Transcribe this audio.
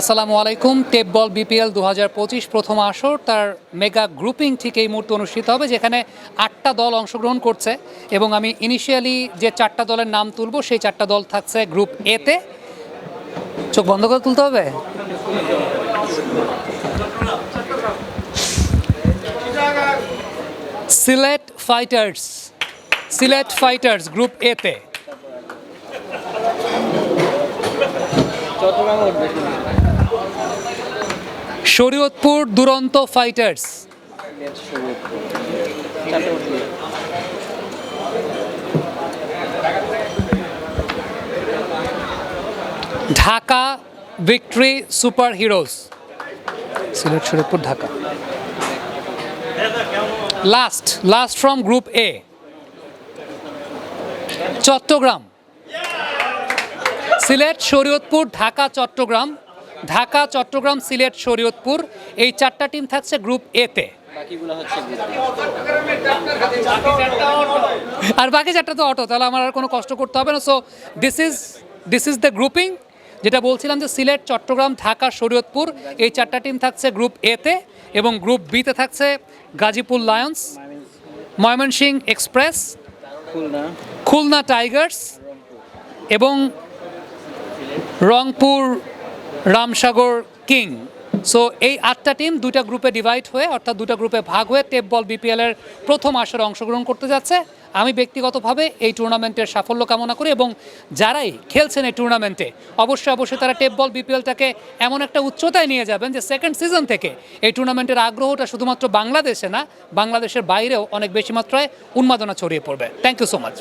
আসসালামু আলাইকুম। টেপ বল বিপিএল দু হাজার পঁচিশ প্রথম আসর, তার মেগা গ্রুপিং ঠিক এই মুহূর্তে অনুষ্ঠিত হবে, যেখানে আটটা দল অংশগ্রহণ করছে। এবং আমি ইনিশিয়ালি যে চারটা দলের নাম তুলব, সেই চারটা দল থাকছে গ্রুপ এতে চোখ বন্ধ করে তুলতে হবে? Sylhet fighters Sylhet fighters group এতে Shariatpur Duranta fighters. Dhaka victory super heroes Sylhet Shariatpur Dhaka. Last last from group A Chattogram. Sylhet Shariatpur Dhaka Chattogram. Dhaka Chattogram Sylhet Shariatpur এই চারটা টিম থাকছে গ্রুপ এতে আর বাকি চারটা তো auto তাহলে আমার আর কোনো কষ্ট করতে হবে না। So this is this is the grouping যেটা বলছিলাম যে সিলেট চট্টগ্রাম ঢাকা শরীয়তপুর এই চারটা টিম থাকছে গ্রুপ এতে এবং গ্রুপ বিতে থাকছে Gazipur lions Mymensingh express Khulna. Tigers এবং রংপুর রামসাগর কিং। সো এই আটটা টিম দুইটা গ্রুপে ডিভাইড হয়ে, অর্থাৎ দুটা গ্রুপে ভাগ হয়ে টেপ বল বিপিএলের প্রথম আসরে অংশগ্রহণ করতে যাচ্ছে। আমি ব্যক্তিগতভাবে এই টুর্নামেন্টের সাফল্য কামনা করি এবং যারাই খেলছেন এই টুর্নামেন্টে অবশ্যই অবশ্যই তারা টেপ বল বিপিএলটাকে এমন একটা উচ্চতায় নিয়ে যাবেন যে সেকেন্ড সিজন থেকে এই টুর্নামেন্টের আগ্রহটা শুধুমাত্র বাংলাদেশে না, বাংলাদেশের বাইরেও অনেক বেশি মাত্রায় উন্মাদনা ছড়িয়ে পড়বে। Thank you so much